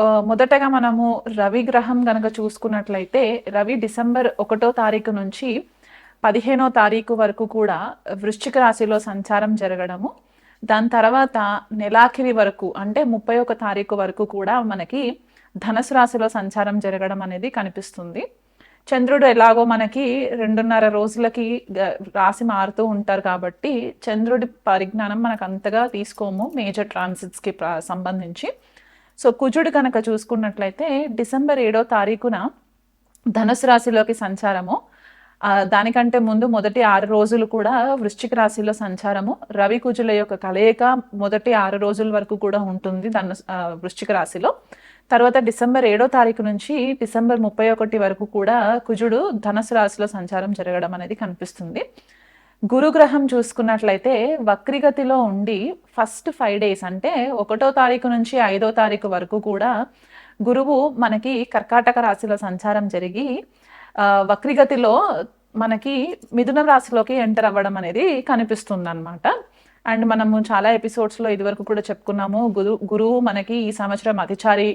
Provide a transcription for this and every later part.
మొదటగా మనము రవి గ్రహం గనక చూసుకున్నట్లయితే రవి డిసెంబర్ ఒకటో తారీఖు నుంచి పదిహేనో తారీఖు వరకు కూడా వృశ్చిక రాశిలో సంచారం జరగడము. దాని తర్వాత నెలాఖిరి వరకు అంటే ముప్పై ఒక తారీఖు వరకు కూడా మనకి ధనుసు రాశిలో సంచారం జరగడం అనేది కనిపిస్తుంది. చంద్రుడు ఎలాగో మనకి రెండున్నర రోజులకి రాశి మారుతూ ఉంటారు కాబట్టి చంద్రుడి పరిజ్ఞానం మనకు అంతగా తీసుకోము మేజర్ ట్రాన్సిట్స్కి ప్ర- సంబంధించి. సో కుజుడు కనుక చూసుకున్నట్లయితే డిసెంబర్ ఏడో తారీఖున ధనుసు రాశిలోకి సంచారము. దానికంటే ముందు మొదటి ఆరు రోజులు కూడా వృశ్చిక రాశిలో సంచారము. రవి కుజుల యొక్క కలయిక మొదటి ఆరు రోజుల వరకు కూడా ఉంటుంది ధను వృశ్చిక రాశిలో. తర్వాత డిసెంబర్ ఏడో తారీఖు నుంచి డిసెంబర్ ముప్పై ఒకటి వరకు కూడా కుజుడు ధనుసు రాశిలో సంచారం జరగడం అనేది కనిపిస్తుంది. గురుగ్రహం చూసుకున్నట్లయితే వక్రిగతిలో ఉండి ఫస్ట్ ఫైవ్ డేస్ అంటే ఒకటో తారీఖు నుంచి ఐదో తారీఖు వరకు కూడా గురువు మనకి కర్కాటక రాశిలో సంచారం జరిగి వక్రిగతిలో మనకి మిథున రాశిలోకి ఎంటర్ అవ్వడం అనేది కనిపిస్తుంది అనమాట అండ్ మనము చాలా ఎపిసోడ్స్లో ఇదివరకు కూడా చెప్పుకున్నాము గురు గురువు మనకి ఈ సంవత్సరం అతిచారి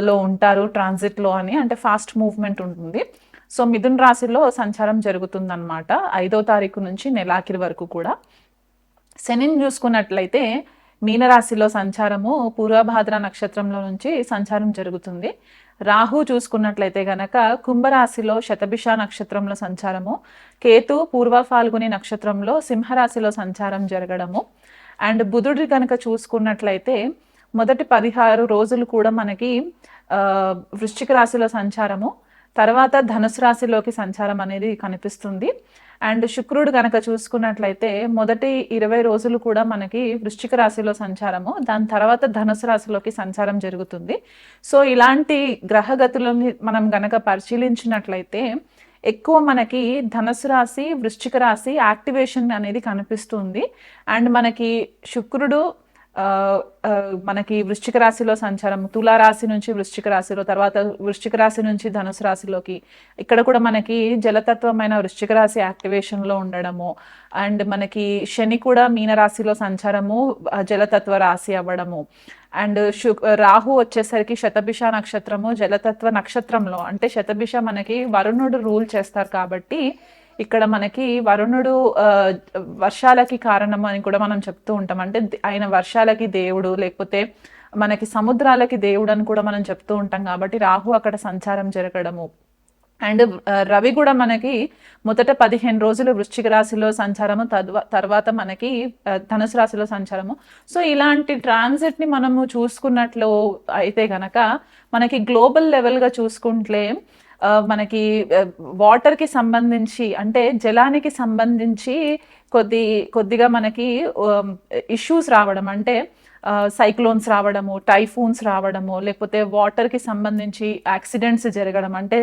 లో ఉంటారు ట్రాన్సిట్లో అని. అంటే ఫాస్ట్ మూవ్మెంట్ ఉంటుంది. సో మిథున్ రాశిలో సంచారం జరుగుతుందన్నమాట. ఐదో తారీఖు నుంచి నెలాఖరి వరకు కూడా. శనిని చూసుకున్నట్లయితే మీనరాశిలో సంచారము పూర్వభాద్ర నక్షత్రంలో నుంచి సంచారం జరుగుతుంది. రాహు చూసుకున్నట్లయితే గనక కుంభరాశిలో శతభిష నక్షత్రంలో సంచారము. కేతు పూర్వ ఫాల్గుని నక్షత్రంలో సింహరాశిలో సంచారం జరగడము. అండ్ బుధుడి కనుక చూసుకున్నట్లయితే మొదటి పదిహారు రోజులు కూడా మనకి వృశ్చిక రాశిలో సంచారము. తర్వాత ధనుసు రాశిలోకి సంచారం అనేది కనిపిస్తుంది. అండ్ శుక్రుడు కనుక చూసుకున్నట్లయితే మొదటి ఇరవై రోజులు కూడా మనకి వృశ్చిక రాశిలో సంచారము. దాని తర్వాత ధనుసు రాశిలోకి సంచారం జరుగుతుంది. సో ఇలాంటి గ్రహగతులని మనం గనక పరిశీలించినట్లయితే ఎక్కువ మనకి ధనుసు రాశి వృశ్చిక రాశి యాక్టివేషన్ అనేది కనిపిస్తుంది. అండ్ మనకి శుక్రుడు మనకి వృశ్చిక రాశిలో సంచారం తులా రాశి నుంచి వృశ్చిక రాశిలో తర్వాత వృశ్చిక రాశి నుంచి ధనుసు రాశిలోకి ఇక్కడ కూడా మనకి జలతత్వమైన వృశ్చిక రాశి యాక్టివేషన్లో ఉండడము అండ్ మనకి శని కూడా మీన రాశిలో సంచారము జలతత్వ రాశి అవ్వడము అండ్ శు రాహు వచ్చేసరికి శతభిష నక్షత్రము జలతత్వ నక్షత్రంలో అంటే శతభిష మనకి వరుణుడు రూల్ చేస్తారు కాబట్టి ఇక్కడ మనకి వరుణుడు వర్షాలకి కారణం అని కూడా మనం చెప్తూ ఉంటాం. అంటే ఆయన వర్షాలకి దేవుడు లేకపోతే మనకి సముద్రాలకి దేవుడు అని కూడా మనం చెప్తూ ఉంటాం కాబట్టి రాహు అక్కడ సంచారం జరగడము. అండ్ రవి కూడా మనకి మొదట పదిహేను రోజులు వృశ్చిక రాశిలో సంచారము తద్వ తర్వాత మనకి ధనుసు రాశిలో సంచారము. సో ఇలాంటి ట్రాన్సిట్ని మనము చూసుకున్నట్లు అయితే గనక మనకి గ్లోబల్ లెవెల్గా చూసుకుంటే మనకి వాటర్కి సంబంధించి అంటే జలానికి సంబంధించి కొద్ది కొద్దిగా మనకి ఇష్యూస్ రావడం అంటే సైక్లోన్స్ రావడము టైఫూన్స్ రావడము లేకపోతే వాటర్కి సంబంధించి యాక్సిడెంట్స్ జరగడం అంటే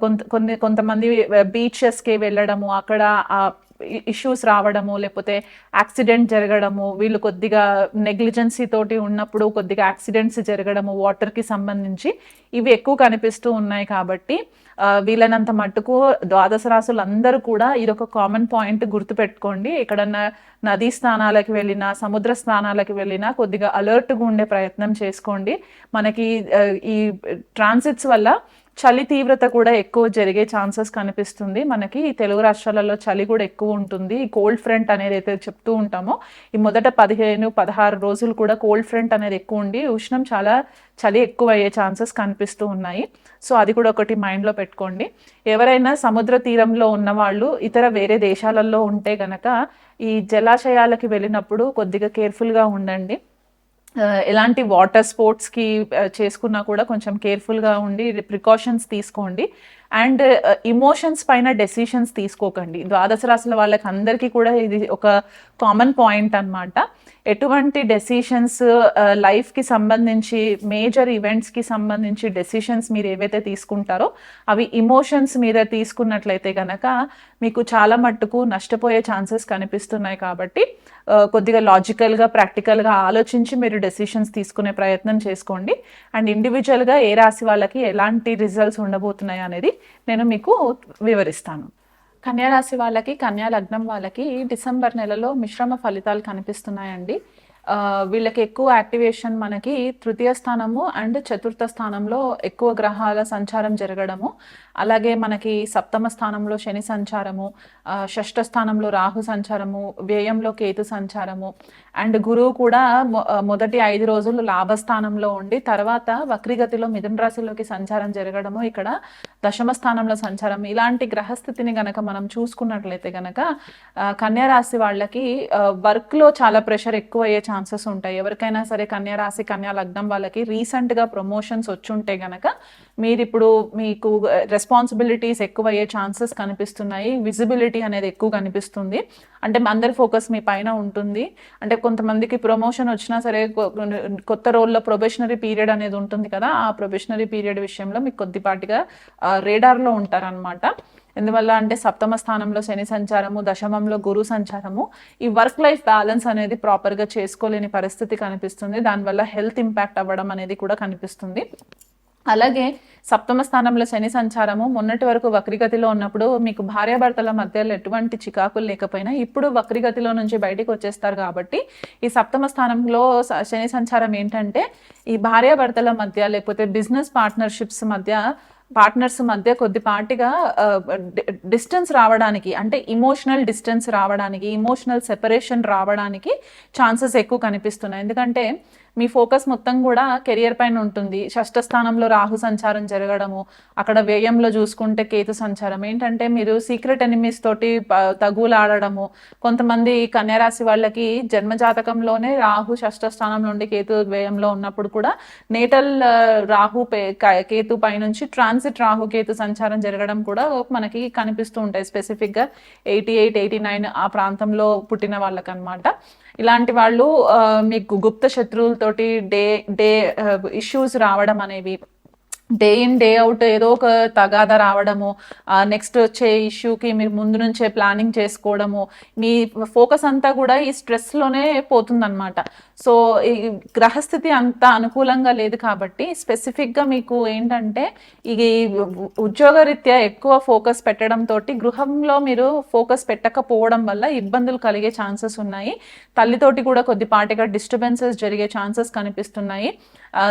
కొంత కొన్ని కొంతమంది బీచెస్కి వెళ్ళడము అక్కడ ఇష్యూస్ రావడము లేకపోతే యాక్సిడెంట్ జరగడము వీళ్ళు కొద్దిగా నెగ్లిజెన్సీ తోటి ఉన్నప్పుడు కొద్దిగా యాక్సిడెంట్స్ జరగడము వాటర్కి సంబంధించి ఇవి ఎక్కువ కనిపిస్తూ ఉన్నాయి కాబట్టి వీళ్ళనంత వీలైనంత మట్టుకు ద్వాదశ రాసులు అందరూ కూడా ఇది ఒక కామన్ పాయింట్ గుర్తుపెట్టుకోండి. ఎక్కడన్నా నదీ స్థానాలకు వెళ్ళినా సముద్ర స్థానాలకు వెళ్ళినా కొద్దిగా అలర్ట్గా ఉండే ప్రయత్నం చేసుకోండి. మనకి ఈ ట్రాన్సిట్స్ వల్ల చలి తీవ్రత కూడా ఎక్కువ జరిగే ఛాన్సెస్ కనిపిస్తుంది. మనకి ఈ తెలుగు రాష్ట్రాలలో చలి కూడా ఎక్కువ ఉంటుంది. ఈ కోల్డ్ ఫ్రంట్ అనేది అయితే చెప్తూ ఉంటామో. ఈ మొదట పదిహేను పదహారు రోజులు కూడా కోల్డ్ ఫ్రంట్ అనేది ఎక్కువ ఉండి ఉష్ణం చాలా చలి ఎక్కువ అయ్యే ఛాన్సెస్ కనిపిస్తూ ఉన్నాయి. సో అది కూడా ఒకటి మైండ్లో పెట్టుకోండి. ఎవరైనా సముద్ర తీరంలో ఉన్న వాళ్ళు ఇతర వేరే దేశాలలో ఉంటే గనక ఈ జలాశయాలకి వెళ్ళినప్పుడు కొద్దిగా కేర్ఫుల్గా ఉండండి. ఎలాంటి వాటర్ స్పోర్ట్స్కి చేసుకున్నా కూడా కొంచెం కేర్ఫుల్గా ఉండి ప్రికాషన్స్ తీసుకోండి. అండ్ ఇమోషన్స్ పైన డెసిషన్స్ తీసుకోకండి. ద్వాదశ రాశుల వాళ్ళకి అందరికీ కూడా ఇది ఒక కామన్ పాయింట్ అనమాట ఎటువంటి డెసిషన్స్ లైఫ్కి uh, సంబంధించి మేజర్ ఈవెంట్స్కి సంబంధించి డెసిషన్స్ మీరు ఏవైతే తీసుకుంటారో అవి ఇమోషన్స్ మీద తీసుకున్నట్లయితే కనుక మీకు చాలా మట్టుకు నష్టపోయే ఛాన్సెస్ కనిపిస్తున్నాయి కాబట్టి uh, కొద్దిగా లాజికల్గా ప్రాక్టికల్గా ఆలోచించి మీరు డెసిషన్స్ తీసుకునే ప్రయత్నం చేసుకోండి. అండ్ ఇండివిజువల్గా ఏ రాశి వాళ్ళకి ఎలాంటి రిజల్ట్స్ ఉండబోతున్నాయి అనేది నేను మీకు వివరిస్తాను. కన్యా రాశి వాళ్ళకి కన్యా లగ్నం వాళ్ళకి డిసెంబర్ నెలలో మిశ్రమ ఫలితాలు కనిపిస్తున్నాయండి. వీళ్ళకి ఎక్కువ యాక్టివేషన్ మనకి తృతీయ స్థానము అండ్ చతుర్థ స్థానంలో ఎక్కువ గ్రహాల సంచారం జరగడము. అలాగే మనకి సప్తమ స్థానంలో శని సంచారము షష్ఠ స్థానంలో రాహు సంచారము వ్యయంలో కేతు సంచారము. అండ్ గురువు కూడా మొ- మొదటి ఐదు రోజులు లాభస్థానంలో ఉండి తర్వాత వక్రిగతిలో మిథున రాశిలోకి సంచారం జరగడము ఇక్కడ దశమ స్థానంలో సంచారం. ఇలాంటి గ్రహస్థితిని గనక మనం చూసుకున్నట్లయితే గనక ఆ, కన్యా రాశి వాళ్ళకి వర్క్లో చాలా ప్రెషర్ ఎక్కువ అయ్యే ఛాన్సెస్ ఉంటాయి. ఎవరికైనా సరే కన్యా రాశి కన్యా లగ్నం వాళ్ళకి రీసెంట్గా ప్రమోషన్స్ వచ్చుంటే గనక మీరు ఇప్పుడు మీకు రెస్పాన్సిబిలిటీస్ ఎక్కువ అయ్యే ఛాన్సెస్ కనిపిస్తున్నాయి. విజిబిలిటీ అనేది ఎక్కువ కనిపిస్తుంది. అంటే అందరి ఫోకస్ మీ పైన ఉంటుంది. అంటే కొంతమందికి ప్రమోషన్ వచ్చినా సరే కొ- కొత్త రోల్లో ప్రొబేషనరీ పీరియడ్ అనేది ఉంటుంది కదా ఆ ప్రొబేషనరీ పీరియడ్ విషయంలో మీకు కొద్దిపాటిగా రేడార్లో ఉంటారనమాట ఎందువల్ల అంటే సప్తమ స్థానంలో శని సంచారము దశమంలో గురు సంచారము. ఈ వర్క్ లైఫ్ బ్యాలెన్స్ అనేది ప్రాపర్గా చేసుకోలేని పరిస్థితి కనిపిస్తుంది. దానివల్ల హెల్త్ ఇంపాక్ట్ అవ్వడం అనేది కూడా కనిపిస్తుంది. అలాగే సప్తమ స్థానంలో శని సంచారము మొన్నటి వరకు వక్రిగతిలో ఉన్నప్పుడు మీకు భార్యాభర్తల మధ్యలో ఎటువంటి చికాకులు లేకపోయినా ఇప్పుడు వక్రిగతిలో నుంచి బయటికి వచ్చేస్తారు కాబట్టి ఈ సప్తమ స్థానంలో శని సంచారం ఏంటంటే ఈ భార్యాభర్తల మధ్య లేకపోతే బిజినెస్ పార్ట్నర్షిప్స్ మధ్య పార్ట్నర్స్ మధ్య కొద్దిపాటిగా డిస్టెన్స్ రావడానికి అంటే ఇమోషనల్ డిస్టెన్స్ రావడానికి ఇమోషనల్ సెపరేషన్ రావడానికి ఛాన్సెస్ ఎక్కువ కనిపిస్తున్నాయి. ఎందుకంటే మీ ఫోకస్ మొత్తం కూడా కెరియర్ పైన ఉంటుంది. షష్ఠ స్థానంలో రాహు సంచారం జరగడము అక్కడ వ్యయంలో చూసుకుంటే కేతు సంచారం. ఏంటంటే మీరు సీక్రెట్ ఎనిమీస్ తోటి తగులాడడము. కొంతమంది కన్యారాశి వాళ్ళకి జన్మజాతకంలోనే రాహు షష్ఠ స్థానం నుండి కేతు వ్యయంలో ఉన్నప్పుడు కూడా నేటల్ రాహు పే- క- కేతు పైనుంచి ట్రాన్సిట్ రాహు కేతు సంచారం జరగడం కూడా మనకి కనిపిస్తూ ఉంటాయి. స్పెసిఫిక్గా ఎయిటీ ఎయిట్ ఎయిటీ నైన్ ఆ ప్రాంతంలో పుట్టిన వాళ్ళకనమాట ఇలాంటి వాళ్ళు ఆ, మీకు గుప్త శత్రువులతోటి డే డే ఇష్యూస్ రావడం అనేవి డే ఇన్ డే అవుట్ ఏదో ఒక తగాదా రావడము నెక్స్ట్ వచ్చే ఇష్యూకి మీరు ముందు నుంచే ప్లానింగ్ చేసుకోవడము మీ ఫోకస్ అంతా కూడా ఈ స్ట్రెస్లోనే పోతుందన్నమాట. సో ఈ గ్రహస్థితి అంత అనుకూలంగా లేదు కాబట్టి స్పెసిఫిక్గా మీకు ఏంటంటే ఈ ఉద్యోగరీత్యా ఎక్కువ ఫోకస్ పెట్టడంతో గృహంలో మీరు ఫోకస్ పెట్టకపోవడం వల్ల ఇబ్బందులు కలిగే ఛాన్సెస్ ఉన్నాయి. తల్లితోటి కూడా కొద్దిపాటిగా డిస్టర్బెన్సెస్ జరిగే ఛాన్సెస్ కనిపిస్తున్నాయి.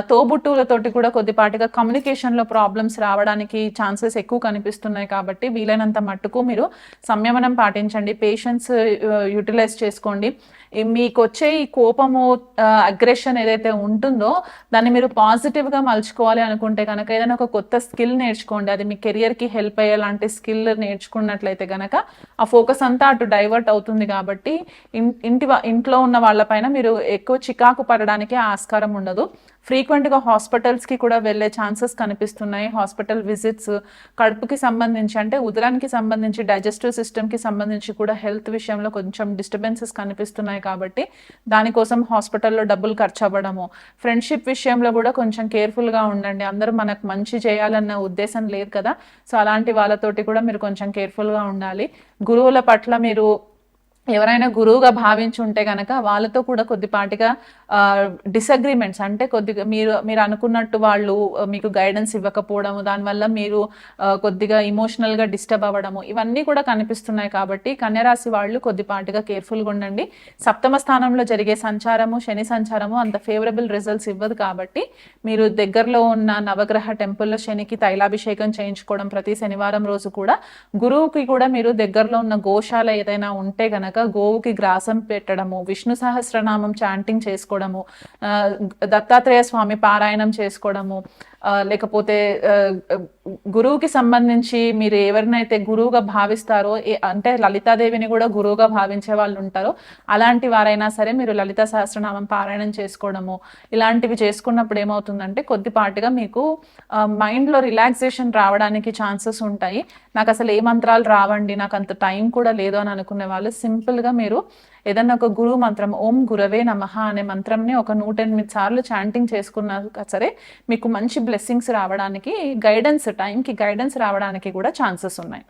తోబుట్టువులతోటి కూడా కొద్దిపాటిగా కమ్యూనికేషన్లో ప్రాబ్లమ్స్ రావడానికి ఛాన్సెస్ ఎక్కువ కనిపిస్తున్నాయి కాబట్టి వీలైనంత మట్టుకు మీరు సంయమనం పాటించండి పేషెన్స్ యూటిలైజ్ చేసుకోండి. మీకు వచ్చే ఈ కోపము అగ్రెషన్ ఏదైతే ఉంటుందో దాన్ని మీరు పాజిటివ్గా మలుచుకోవాలి అనుకుంటే కనుక ఏదైనా ఒక కొత్త స్కిల్ నేర్చుకోండి. అది మీ కెరియర్కి హెల్ప్ అయ్యేలాంటి స్కిల్ నేర్చుకున్నట్లయితే కనుక ఆ ఫోకస్ అంతా అటు డైవర్ట్ అవుతుంది కాబట్టి ఇంటి ఇంట్లో ఉన్న వాళ్ళపైన మీరు ఎక్కువ చికాకు పడడానికి ఆస్కారం ఉండదు. ఫ్రీక్వెంట్గా హాస్పిటల్స్కి కూడా వెళ్ళే ఛాన్సెస్ కనిపిస్తున్నాయి. హాస్పిటల్ విజిట్స్ కడుపుకి సంబంధించి అంటే ఉదరానికి సంబంధించి డైజెస్టివ్ సిస్టమ్కి సంబంధించి కూడా హెల్త్ విషయంలో కొంచెం డిస్టర్బెన్సెస్ కనిపిస్తున్నాయి కాబట్టి దానికోసం హాస్పిటల్లో డబ్బులు ఖర్చు అవ్వడము. ఫ్రెండ్షిప్ విషయంలో కూడా కొంచెం కేర్ఫుల్గా ఉండండి. అందరూ మనకు మంచి చేయాలన్న ఉద్దేశం లేదు కదా. సో అలాంటి వాళ్ళతోటి కూడా మీరు కొంచెం కేర్ఫుల్గా ఉండాలి. గురువుల పట్ల మీరు ఎవరైనా గురువుగా భావించి ఉంటే కనుక వాళ్ళతో కూడా కొద్దిపాటిగా డిసగ్రిమెంట్స్ అంటే కొద్దిగా మీరు మీరు అనుకున్నట్టు వాళ్ళు మీకు గైడెన్స్ ఇవ్వకపోవడము దానివల్ల మీరు కొద్దిగా ఇమోషనల్గా డిస్టర్బ్ అవ్వడము ఇవన్నీ కూడా కనిపిస్తున్నాయి కాబట్టి కన్యరాశి వాళ్ళు కొద్దిపాటిగా కేర్ఫుల్గా ఉండండి. సప్తమ స్థానంలో జరిగే సంచారము శని సంచారము అంత ఫేవరబుల్ రిజల్ట్స్ ఇవ్వదు కాబట్టి మీరు దగ్గరలో ఉన్న నవగ్రహ టెంపుల్లో శనికి తైలాభిషేకం చేయించుకోవడం ప్రతి శనివారం రోజు కూడా గురువుకి కూడా మీరు దగ్గరలో ఉన్న గోశాల ఏదైనా ఉంటే గనక గోవుకి గ్రాసం పెట్టడము విష్ణు సహస్రనామం చాంటింగ్ చేసుకోవడము ఆ, దత్తాత్రేయ స్వామి పారాయణం చేసుకోవడము లేకపోతే గురువుకి సంబంధించి మీరు ఎవరినైతే గురువుగా భావిస్తారో ఏ- అంటే లలితాదేవిని కూడా గురువుగా భావించే వాళ్ళు ఉంటారో అలాంటి వారైనా సరే మీరు లలిత సహస్రనామం పారాయణం చేసుకోవడము ఇలాంటివి చేసుకున్నప్పుడు ఏమవుతుందంటే కొద్దిపాటిగా మీకు మైండ్లో రిలాక్సేషన్ రావడానికి ఛాన్సెస్ ఉంటాయి. నాకు అసలు ఏ మంత్రాలు రావండి నాకు అంత టైం కూడా లేదు అని అనుకునే వాళ్ళు సింపుల్గా మీరు ఏదన్నా ఒక గురువు మంత్రం ఓం గురవే నమః అనే మంత్రంని ఒక నూట ఎనిమిది సార్లు చాంటింగ్ చేసుకున్నా సరే మీకు మంచి బ్లెస్సింగ్స్ రావడానికి గైడెన్స్ టైంకి గైడెన్స్ రావడానికి కూడా ఛాన్సెస్ ఉన్నాయి.